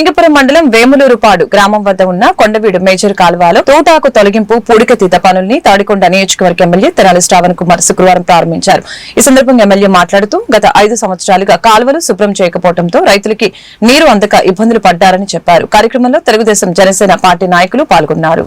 లింగపురం మండలం వేములూరుపాడు గ్రామం వద్ద ఉన్న కొండవీడు మేజర్ కాలువలో తోటాకు తొలగింపు పూడికతీత పనుల్ని తాడికొండ నియోజకవర్గ ఎమ్మెల్యే తెనాలి శ్రావణ్ కుమార్ శుక్రవారం ప్రారంభించారు. ఈ సందర్భంగా ఎమ్మెల్యే మాట్లాడుతూ గత ఐదు సంవత్సరాలుగా కాలువలు శుభ్రం చేయకపోవడంతో రైతులకి నీరు అందక ఇబ్బందులు పడ్డారని చెప్పారు. కార్యక్రమంలో తెలుగుదేశం జనసేన పార్టీ నాయకులు పాల్గొన్నారు.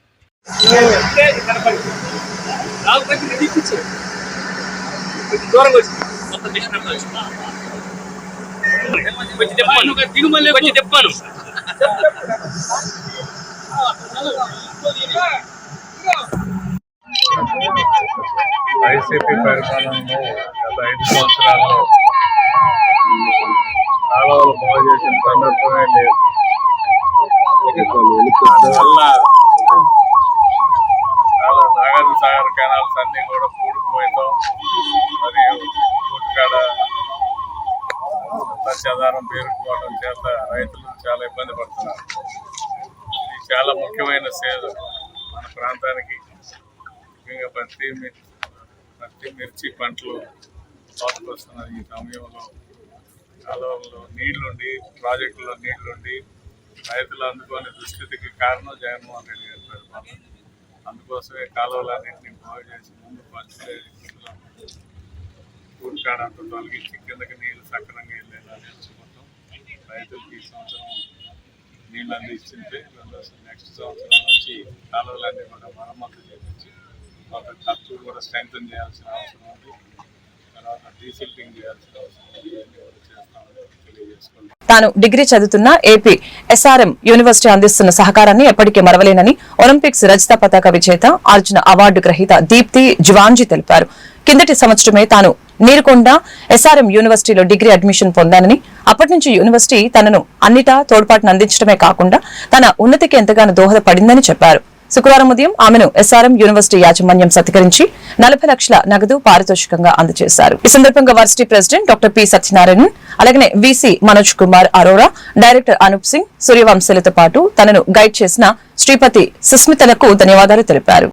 దూరంగా వచ్చి తెప్పాను వైసీపీ పరిపాలనలో గత ఐదు సంవత్సరాల్లో కాలువలు బాగు చేసిన సందర్భమే లేదు. అందువల్ల చాలా సాగర్ కెనాల్స్ అన్ని కూడా కూడిపోయటం మరియు కూటుకాడ సత్యాధారం పేరుకుపోవడం చేత రైతులు చాలా ఇబ్బంది పడుతున్నారు. ఇది చాలా ముఖ్యమైన సేద మన ప్రాంతానికి. ముఖ్యంగా పత్తి మిర్చి పత్తి మిర్చి పంటలు కోతకొస్తున్న ఈ సమయంలో. కాలువల్లో నీళ్ళుండి ప్రాజెక్టులో నీళ్ళుండి రైతులు అందుకోని దుస్థితికి కారణం జగన్మోహన్ రెడ్డి గారి. పరిపాలన అందుకోసమే కాలువలన్నింటినీ బాగు చేసి ముందు పంచలే కూడికాడంత తొలగించి కిందకి నీళ్ళు సక్రమంగా వెళ్ళేలా నేర్చుకుంటాం. రైతులకు ఈ సంవత్సరం నీళ్ళు అందిస్తుంటే నెక్స్ట్ సంవత్సరం వచ్చి కాలువలన్నీ కూడా మరమ్మతు చేయించి కొంత ఖర్చు కూడా స్ట్రెంగ్తన్ చేయాల్సిన అవసరం ఉంది. తర్వాత డీసిల్టింగ్ చేయాల్సిన అవసరం ఉంది. ఇవన్నీ కూడా చేస్తామని తెలియజేసుకుంటాం తాను డిగ్రీ చదువుతున్న ఏపీ ఎస్ఆర్ఎం యూనివర్సిటీ అందిస్తున్న సహకారాన్ని ఎప్పటికీ మరవలేనని ఒలింపిక్స్ రజత పతాక విజేత అర్జున అవార్డు గ్రహీత దీప్తి జువాంజీ తెలిపారు. కిందటి సంవత్సరమే తాను నీరుకొండ ఎస్ఆర్ఎం యూనివర్సిటీలో డిగ్రీ అడ్మిషన్ పొందానని అప్పటి నుంచి యూనివర్సిటీ తనను అన్నిటా తోడ్పాటును అందించడమే కాకుండా తన ఉన్నతికి ఎంతగానో దోహదపడిందని చెప్పారు. శుక్రవారం ఉదయం ఆమెను ఎస్ఆర్ఎం యూనివర్సిటీ యాజమాన్యం సత్కరించి నలభై లక్షల నగదు పారితోషికంగా అందజేశారు ఈ సందర్భంగా varsity president doctor P Satyanarayanan అలాగే వీసీ మనోజ్ కుమార్ అరోరా డైరెక్టర్ అనూప్ సింగ్ సూర్యవంశీలతో పాటు తనను గైడ్ చేసిన శ్రీపతి సుస్మితలకు ధన్యవాదాలు తెలిపారు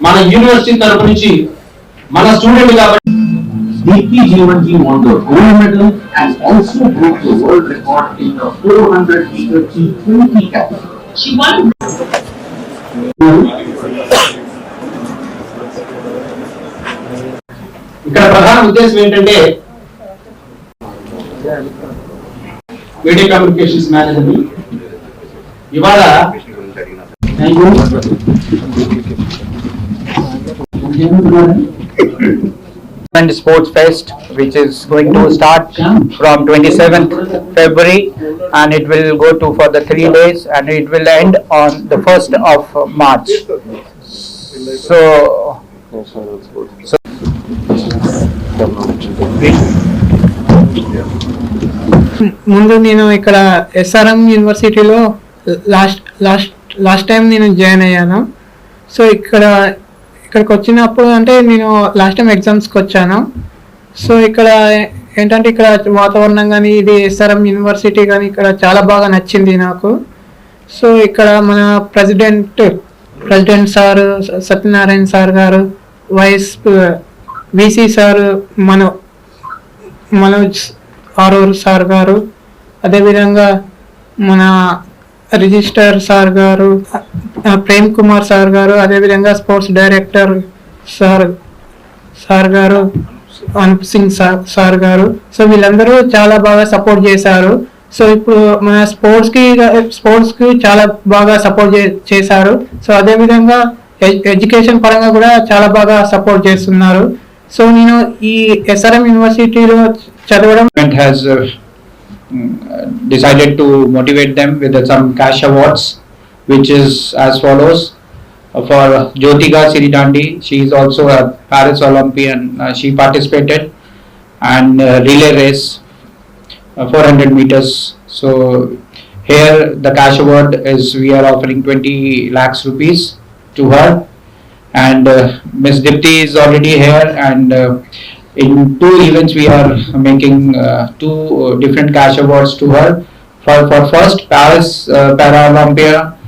మన యూనివర్సిటీ తరపు నుంచి మన స్టూడెంట్ కాబట్టి Deeply Jivanji won the gold medal and also broke the world record in the 400 meter T20 category. She won ఇక్కడ ప్రధాన ఉద్దేశం ఏంటంటే మీడియా కమ్యూనికేషన్స్ మేనేజర్ ఇవాళ Thank. And Sports Fest, which is going to start from 27th February, and it will go to for the three days, and it will end on the 1st of March. So, so ముందు నేను ఇక్కడ SRM యూనివర్సిటీలో last last last time నేను join అయ్యాను so ఇక్కడ ఇక్కడికి వచ్చినప్పుడు అంటే నేను లాస్ట్ టైం ఎగ్జామ్స్కి వచ్చాను సో ఇక్కడ ఏంటంటే ఇక్కడ వాతావరణం కానీ ఇది ఎస్ఆర్ఎం యూనివర్సిటీ కానీ ఇక్కడ చాలా బాగా నచ్చింది నాకు. సో ఇక్కడ మన president president sir Satyanarayana sir గారు వైస్ విసి సార్ మన మనోజ్ ఆరూర్ సార్ గారు అదేవిధంగా మన రిజిస్టర్ సార్ గారు ప్రేమ్ కుమార్ సార్ గారు అదేవిధంగా స్పోర్ట్స్ డైరెక్టర్ సార్ సార్ గారు అనుప్ సింగ్ సార్ సార్ గారు. సో వీళ్ళందరూ చాలా బాగా సపోర్ట్ చేశారు. సో ఇప్పుడు మన స్పోర్ట్స్కి స్పోర్ట్స్కి చాలా బాగా సపోర్ట్ చేశారు. సో అదేవిధంగా ఎడ్యుకేషన్ పరంగా కూడా చాలా బాగా సపోర్ట్ చేస్తున్నారు. సో నేను ఈ ఎస్ఆర్ఎం యూనివర్సిటీలో చదవడం has decided to motivate them with some cash awards, which is as follows. for Jyotika Siridandi. She is also a Paris Olympian. Uh, she participated and uh, relay race uh, 400 meters. So here the cash award is we are offering 20 lakhs rupees to her and uh, Miss Dipti is already here and uh, in two events we are making uh, two uh, different cash awards to her. For for first Paris uh, Paralympia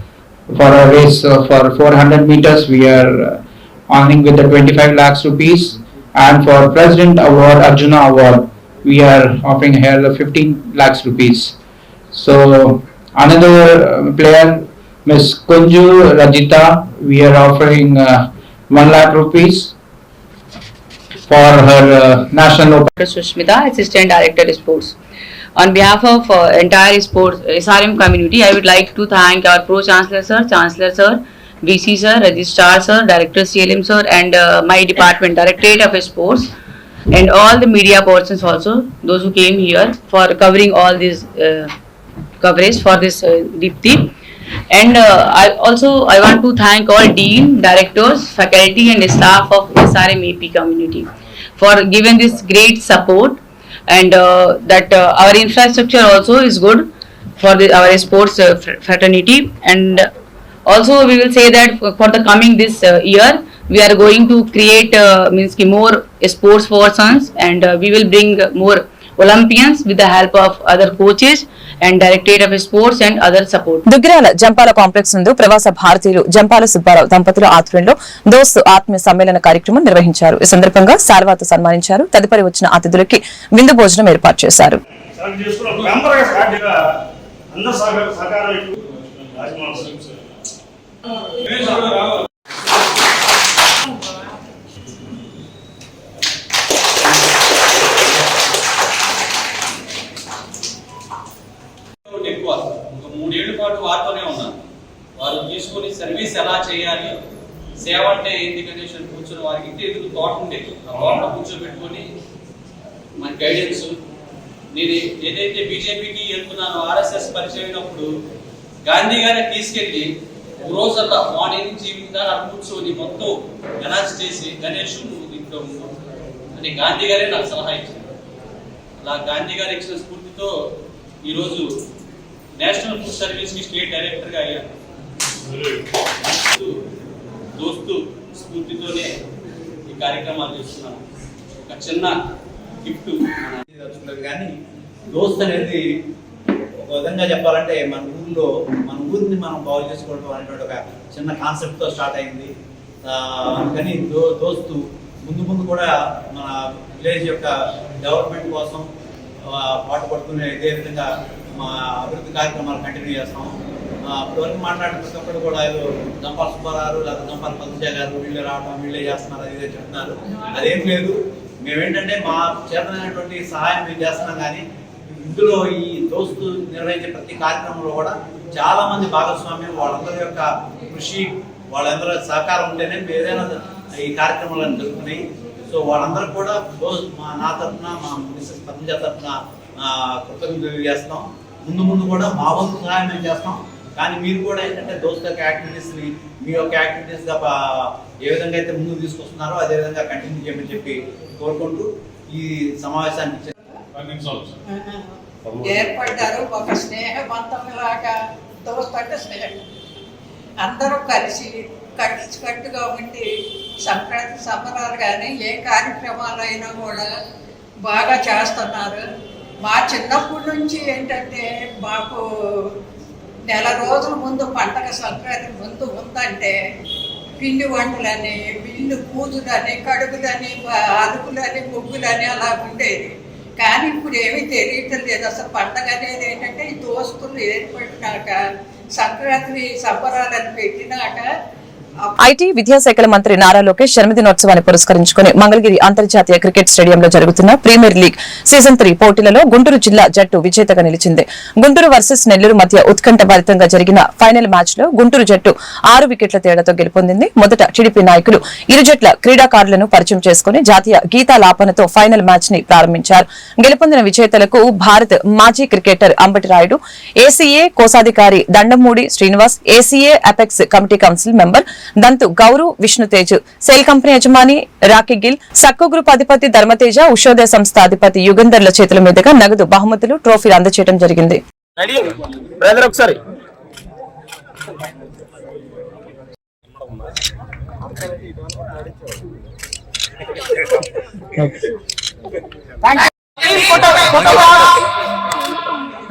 for a race uh, for 400 meters we are uh, honoring with the 25 lakhs rupees. And for president award Arjuna award we are offering her the 15 lakhs rupees. So another uh, player Miss Kunju Rajita we are offering uh, 1 lakh rupees for her uh, national Dr. Sushmita, Assistant Director Sports. On behalf of uh, entire sports SRM community, I would like to thank our Pro Chancellor Sir, Chancellor Sir, VC Sir, Registrar Sir, Director CLM Sir, and uh, my department, Directorate of Sports, and all the media persons also, those who came here for covering all this uh, coverage for this uh, Deepti. And uh, I also I want to thank all dean, directors, faculty, and staff of SRM AP community for giving this great support. And uh, that uh, our infrastructure also is good for the, our sports uh, fraternity. And also we will say that for the coming this uh, year we are going to create uh, means more sports for sons. And uh, we will bring more olympians with the help of other coaches and directorate of sports and other support. Duggirala Jampala complex నందు ప్రవాస భారతీయులు జంపాల సుబ్బారావు దంపతుల ఆధ్వర్యంలో దోస్తు ఆత్మీయ సమ్మేళన కార్యక్రమం నిర్వహించారు. ఈ సందర్భంగా సార్వాత సన్మానించారు. తదుపరి వచ్చిన అతిథులకి విందు భోజనం ఏర్పాటు చేశారు. ఎక్కువ ఒక మూడేళ్ళ పాటు వారితోనే ఉన్నాను. వారు తీసుకొని సర్వీస్ ఎలా చేయాలి? సేవ అంటే ఏంటి కండిషన్ అని వారికి ఇంటి ఎదురు తోట ఉండేది ఆ తోటలో కూర్చోబెట్టుకొని మన గైడెన్స్ నేను ఏదైతే బీజేపీకి వెళ్తున్నానో ఆర్ఎస్ఎస్ పరిచయమైనప్పుడు గాంధీ గారిని తీసుకెళ్ళి ఒక మార్నింగ్ నుంచి ఈవినింగ్ దాకా కూర్చొని మొత్తం అనౌన్స్ చేసి గణేష్ నువ్వు దీంట్లో అని గాంధీ గారే నాకు సలహా ఇచ్చారు. అలా గాంధీ గారు ఇచ్చిన స్ఫూర్తితో ఈరోజు నేషనల్ ఫుడ్ సర్వీస్కి స్టేట్ డైరెక్టర్గా అయ్యాను. దోస్తు స్ఫూర్తితోనే ఈ కార్యక్రమాలు చేస్తున్నాను ఒక చిన్న గిఫ్ట్. కానీ దోస్త్ అనేది ఒక విధంగా చెప్పాలంటే మన ఊర్లో మన ఊరిని మనం బాగు చేసుకోవడం అనేటువంటి ఒక చిన్న కాన్సెప్ట్తో స్టార్ట్ అయింది. అందుకని దో దోస్తు ముందు ముందు కూడా మన విలేజ్ యొక్క డెవలప్మెంట్ కోసం పాటు పాటుపడుతూనే ఇదే విధంగా మా అభివృద్ధి కార్యక్రమాలు కంటిన్యూ చేస్తాం. ఆ, ఇప్పటివరకు మాట్లాడిన కూడా ఏదో దంపాల సుబ్బారావు లేదా దంపాల పద్మజ గారు వీళ్ళే రావడం వీళ్ళే చేస్తున్నారు అది ఇదే చెప్తున్నారు. అదేం లేదు. మేమేంటంటే మా చేతనైనటువంటి సహాయం మేము చేస్తున్నాం కానీ ఇందులో ఈ దోస్తు నిర్వహించే ప్రతి కార్యక్రమంలో కూడా చాలా మంది భాగస్వామ్యం వాళ్ళందరి యొక్క కృషి వాళ్ళందరి సహకారం ఉంటేనే ఏదైనా ఈ కార్యక్రమాలను జరుగుతున్నాయి. సో వాళ్ళందరూ కూడా మా నా తరఫున మా మిస్సెస్ పద్మజ తరఫున కృతజ్ఞతలు చేస్తాం ముందు ముందు కూడా మా వంతు సహాయం మేము చేస్తాం. కానీ మీరు కూడా ఏంటంటే దోస్త్ యొక్క యాక్టివిటీస్ని మీ యొక్క యాక్టివిటీస్గా ఏ విధంగా అయితే ముందుకు తీసుకొస్తున్నారో అదే విధంగా కంటిన్యూ చేయమని చెప్పి కోరుకుంటూ ఈ సమావేశానికి ఏర్పడ్డారు ఒక స్నేహబంధంలాగా. దోస్తు స్నేహం. అందరూ కలిసి కలిసి కట్టుగా ఉండి సంక్రాంతి సంబరాలు కానీ ఏ కార్యక్రమాలు అయినా కూడా బాగా చేస్తున్నారు. మా చిన్నప్పటి నుంచి ఏంటంటే మాకు నెల రోజుల ముందు పండగ సంక్రాంతి ముందు ఉందంటే పిండి వంటలని విల్లు పూజలని కడుగులని అదుపులని ముగ్గులని అలా ఉండేది. కానీ ఇప్పుడు ఏమీ తెలియటం లేదు. అసలు పండగ అనేది ఏంటంటే ఈ దోస్తులు ఏర్పడినాక సంక్రాంతి సంబరాలను పెట్టినాక ఐటీ విద్యాశాఖల మంత్రి నారా లోకేష్ జన్మదినోత్సవాన్ని పురస్కరించుకుని మంగళగిరి అంతర్జాతీయ క్రికెట్ స్టేడియంలో జరుగుతున్న ప్రీమియర్ లీగ్ సీజన్ త్రీ పోటీలలో గుంటూరు జిల్లా జట్టు విజేతగా నిలిచింది. గుంటూరు వర్సెస్ నెల్లూరు మధ్య ఉత్కంఠభరితంగా జరిగిన ఫైనల్ మ్యాచ్లో గుంటూరు జట్టు ఆరు వికెట్ల తేడాతో గెలుపొందింది. మొదట టీడీపీ నాయకులు ఇరు జట్ల క్రీడాకారులను పరిచయం చేసుకుని జాతీయ గీతాలాపనతో ఫైనల్ మ్యాచ్ని ప్రారంభించారు. గెలుపొందిన విజేతలకు భారత్ మాజీ క్రికెటర్ అంబటి రాయుడు ఏసీఏ కోశాధికారి Dandamudi Srinivas ACA apex committee council member Danthu Gowru Vishnuteja cell company యజమాని రాకీ గిల్ సక్కు గ్రూప్ అధిపతి ధర్మతేజ ఉషోదయ సంస్థ అధిపతి యుగంధర్ల చేతుల మీదుగా నగదు బహుమతులు ట్రోఫీలు అందజేయడం జరిగింది. రెడీ? బ్రదర్ ఒకసారి.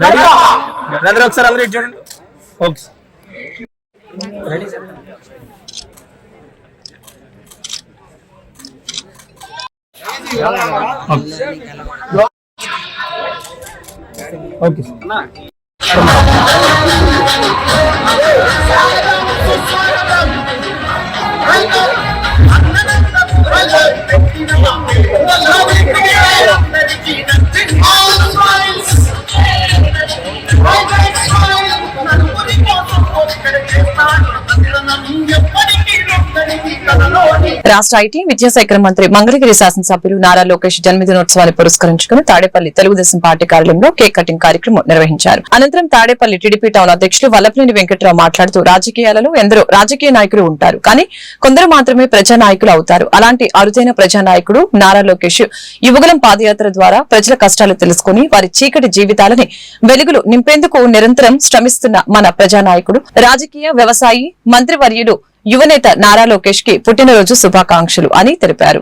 రెడీ బ్రదర్ ఒకసారి అందరూ చూడండి. ఓకే. రెడీ? ఓకే రాష్ట్ర ఐటీ విద్యాశాఖ మంత్రి మంగళగిరి శాసనసభ్యులు నారా లోకేష్ జన్మదినోత్సవాన్ని పురస్కరించుకుని తాడేపల్లి తెలుగుదేశం పార్టీ కార్యాలయంలో కేక్ కటింగ్ కార్యక్రమం నిర్వహించారు. అనంతరం తాడేపల్లి టీడీపీ టౌన్ అధ్యక్షులు వల్లపనేని వెంకట్రావు మాట్లాడుతూ రాజకీయాలలో ఎందరో రాజకీయ నాయకులు ఉంటారు. కానీ కొందరు మాత్రమే ప్రజా నాయకులు అవుతారు. అలాంటి అరుదైన ప్రజా నాయకుడు నారా లోకేష్ యువగలం పాదయాత్ర ద్వారా ప్రజల కష్టాలు తెలుసుకుని వారి చీకటి జీవితాలని వెలుగులు నింపేందుకు నిరంతరం శ్రమిస్తున్న మన ప్రజానాయకుడు రాజకీయ వ్యవసాయి మంత్రివర్యులు యువనేత నారా లోకేష్కి పుట్టినరోజు శుభాకాంక్షలు అని తెలిపారు.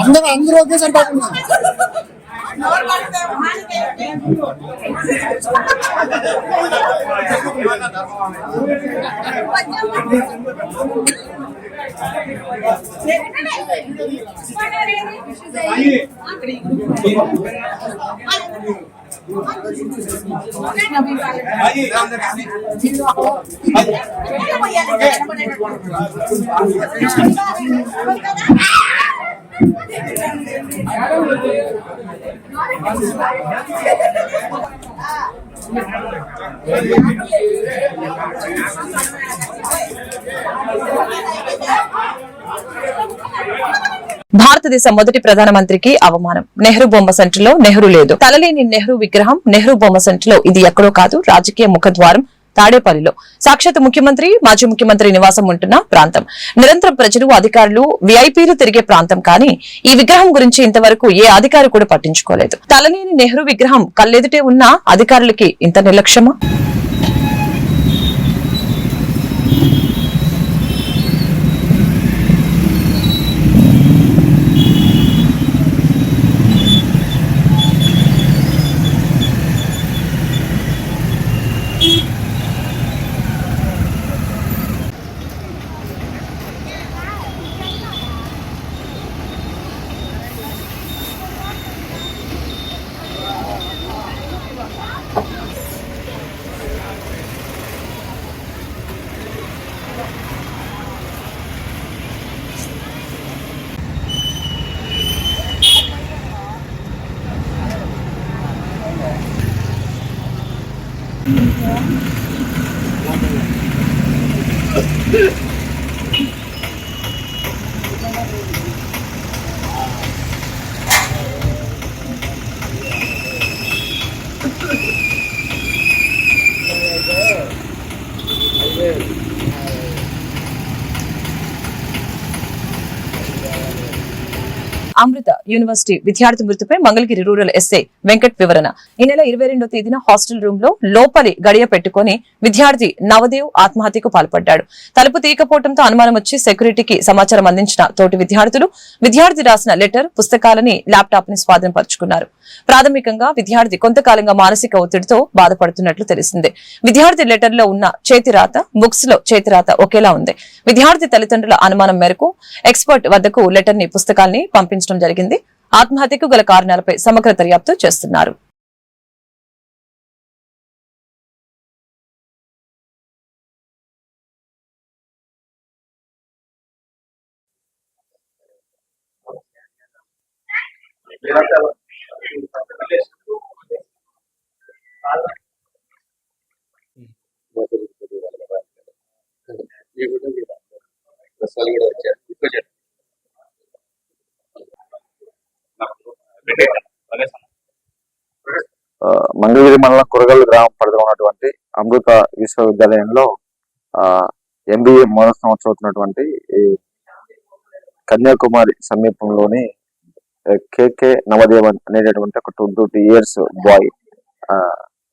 అందరూ అందరూ ఒకేసారి పడుతున్నారు Ah. భారతదేశ మొదటి ప్రధానమంత్రికి అవమానం. నెహ్రూ బొమ్మ సెంటర్లో నెహ్రూ లేదు. తలలేని నెహ్రూ విగ్రహం నెహ్రూ బొమ్మ సెంటర్లో ఇది ఎక్కడో కాదు. రాజకీయ ముఖద్వారం తాడేపల్లిలో. సాక్షాత్ ముఖ్యమంత్రి మాజీ ముఖ్యమంత్రి నివాసం ఉంటున్న ప్రాంతం. నిరంతరం ప్రజలు అధికారులు విఐపీలు తిరిగే ప్రాంతం కానీ ఈ విగ్రహం గురించి ఇంతవరకు ఏ అధికారి కూడా పట్టించుకోలేదు. తలనేని నెహ్రూ విగ్రహం కళ్ళెదుటే ఉన్న అధికారులకి ఇంత నిర్లక్ష్యమా? అమృత యూనివర్సిటీ విద్యార్థి మృతిపై మంగళగిరి రూరల్ ఎస్ఐ వెంకట్ వివరణ. ఈ నెల ఇరవై రెండో తేదీన హాస్టల్ రూమ్లో లోపలి గడియ పెట్టుకుని విద్యార్థి నవదేవ్ ఆత్మహత్యకు పాల్పడ్డాడు. తలుపు తీయకపోవడంతో అనుమానం వచ్చి సెక్యూరిటీకి సమాచారం అందించిన తోటి విద్యార్థులు విద్యార్థి రాసిన లెటర్ పుస్తకాలని ల్యాప్టాప్ని స్వాధీనపరుచుకున్నారు. ప్రాథమికంగా విద్యార్థి కొంతకాలంగా మానసిక ఒత్తిడితో బాధపడుతున్నట్లు తెలిసిందే. విద్యార్థి లెటర్లో ఉన్న చేతిరాత బుక్స్లో చేతిరాత ఒకేలా ఉంది. విద్యార్థి తల్లిదండ్రుల అనుమానం మేరకు ఎక్స్పర్ట్ వద్దకు లెటర్ని పుస్తకాల్ని పంపించడం జరిగింది. ఆత్మహత్యకు గల కారణాలపై సమగ్ర దర్యాప్తు చేస్తున్నారు. ఆ, మంగళగిరి మండలం కురగల్లు గ్రామం పరిధిలో ఉన్నటువంటి అమృత విశ్వవిద్యాలయంలో ఎంబీఏ మొదటి సంవత్సరం అవుతున్నటువంటి ఈ కన్యాకుమారి సమీపంలోని కేకే నవదేవన్ అనేటటువంటి ఒక టూ టూ ఇయర్స్ బాయ్.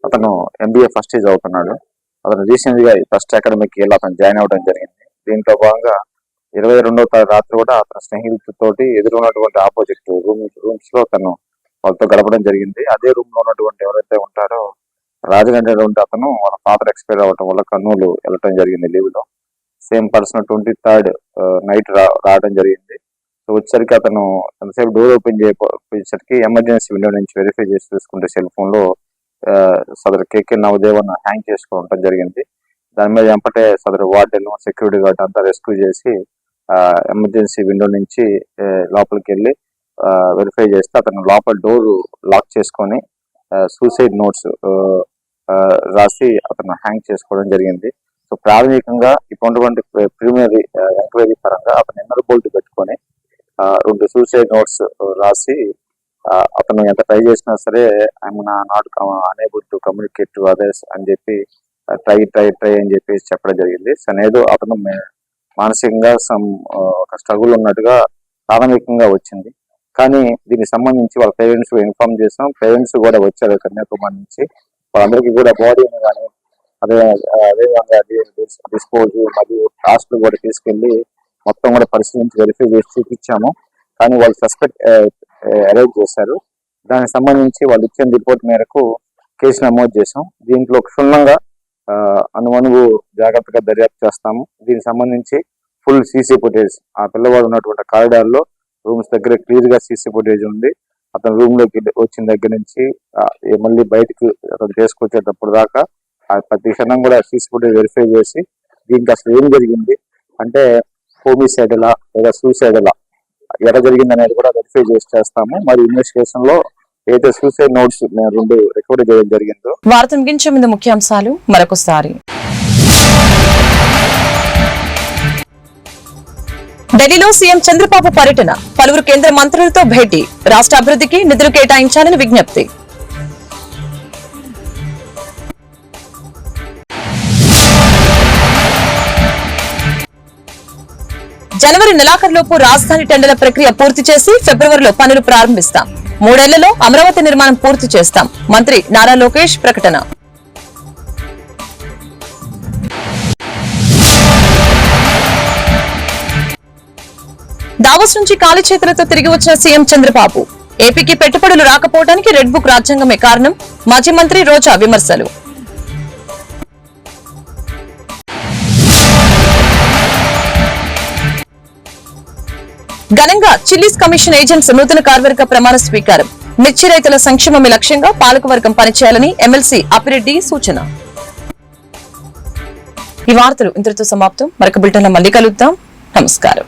అతను ఎంబీఏ ఫస్ట్ ఇయర్ అవుతున్నాడు అతను రీసెంట్గా ఫస్ట్ అకాడమిక్ ఇయర్ అతను జాయిన్ అవ్వడం జరిగింది. దీంట్లో భాగంగా ఇరవై రెండవ తారీఖు రాత్రి కూడా అతని స్నేహితులతోటి ఎదురున్నటువంటి ఆపోజిట్ రూమ్ రూమ్స్లో తను వాళ్ళతో గడపడం జరిగింది. అదే రూమ్లో ఉన్నటువంటి ఎవరైతే ఉంటారో రాజగండ్రిలో ఉంటే అతను వాళ్ళ ఫాదర్ ఎక్స్పైర్ అవ్వటం వల్ల కర్నూలు వెళ్ళటం జరిగింది లీవ్లో. Same person twenty third night రావడం జరిగింది. సో వచ్చేసరికి అతను ఎంతసేపు డోర్ ఓపెన్ చేయకపోయేసరికి ఎమర్జెన్సీ విండో నుంచి వెరిఫై చేసి చూసుకుంటే సెల్ ఫోన్లో uh, సదరు కేకే నవదేవన్ హ్యాంగ్ చేసుకోవడం జరిగింది. దాని మీద ఎంపటే సదరు వార్డెన్ సెక్యూరిటీ గార్డ్ అంతా రెస్క్యూ చేసి ఎమర్జెన్సీ విండో నుంచి లోపలికి వెళ్ళి వెరిఫై చేస్తే అతను లోపల డోర్ లాక్ చేసుకొని సూసైడ్ నోట్స్ రాసి అతను హ్యాంగ్ చేసుకోవడం జరిగింది. సో ప్రాథమికంగా ఇటువంటి ప్రీమియరీ ఎంక్వైరీ పరంగా అతను ఎన్నర్ బోల్ట్ పెట్టుకొని రెండు సూసైడ్ నోట్స్ రాసి అతను ఎంత ట్రై చేసినా సరే I'm not unable to communicate to others అని చెప్పి ట్రై ట్రై ట్రై అని చెప్పి చెప్పడం జరిగింది. సో నేను అతను మే- మానసికంగా సమ్ ఒక స్ట్రగుల్ ఉన్నట్టుగా ప్రాథమికంగా వచ్చింది. కానీ దీనికి సంబంధించి వాళ్ళ పేరెంట్స్ ఇన్ఫార్మ్ చేసాం పేరెంట్స్ కూడా వచ్చారు కన్యాకుమారి నుంచి. వాళ్ళందరికీ కూడా బాడీని కానీ అదే అదేవిధంగా డిస్పోజ్ మరియు హాస్పిటల్ కూడా తీసుకెళ్ళి మొత్తం కూడా పరిశీలించి వెరిఫై చేసి చూపించాము. కానీ వాళ్ళు సస్పెక్ట్ అరేంజ్ చేశారు. దానికి సంబంధించి వాళ్ళు ఇచ్చిన రిపోర్ట్ మేరకు కేసు నమోదు చేసాం దీంట్లో క్షుణ్ణంగా అనువనువు జాగ్రత్తగా దర్యాప్తు చేస్తాము. దీనికి సంబంధించి ఫుల్ సీసీ ఫుటేజ్. ఆ పిల్లవాడు ఉన్నటువంటి కారిడార్లో రూమ్స్ దగ్గర క్లియర్గా సీసీ ఫుటేజ్ ఉంది. అతను రూమ్లోకి వచ్చిన దగ్గర నుంచి మళ్ళీ బయటకు అతను చేసుకొచ్చేటప్పుడు దాకా ఆ ప్రతి క్షణం కూడా సీసీ ఫుటేజ్ వెరిఫై చేసి దీనికి అసలు ఏం జరిగింది అంటే హోమిసైడలా లేదా సూసైడ్ ఎలా జరిగింది అనేది కూడా వెరిఫై చేసి చేస్తాము. మరి ఇన్వెస్టిగేషన్లో ఏదైతే సూసైడ్ నోట్స్ మేము రెండు రికవరీ చేయడం జరిగిందో వార్త ముగించే ముందు ముఖ్యాంశాలు మరొకసారి. ఢిల్లీలో సీఎం చంద్రబాబు పర్యటన. పలువురు కేంద్ర మంత్రులతో భేటీ. రాష్ట్ర అభివృద్ధికి నిధులు కేటాయించాలని విజ్ఞప్తి. జనవరి నెలాఖరులోపు రాజధాని టెండర్ల ప్రక్రియ పూర్తి చేసి ఫిబ్రవరిలో పనులు ప్రారంభిస్తాం. మూడేళ్ళలో అమరావతి నిర్మాణం పూర్తి చేస్తాం. మంత్రి నారా లోకేష్ ప్రకటన. దావోస్ నుంచి ఖాళీ చేతులతో తిరిగి వచ్చిన సీఎం చంద్రబాబు. ఏపీకి పెట్టుబడులు రాకపోవడానికి రెడ్ బుక్ రాజ్యాంగమే కారణం మాజీ మంత్రి రోజా విమర్శలు. ఘనంగా చిల్లీస్ కమిషన్ ఏజెంట్స్ నూతన కార్మిక ప్రమాణ స్వీకారం. మిర్చి రైతుల సంక్షేమమే లక్ష్యంగా పాలకవర్గం పనిచేయాలని ఎమ్మెల్సీ అపిరెడ్డి సూచన. ఈ వార్తలు ఇంతటితో సమాప్తం. మరొక బిల్టన్లో మళ్ళీ కలుద్దాం. నమస్కారం.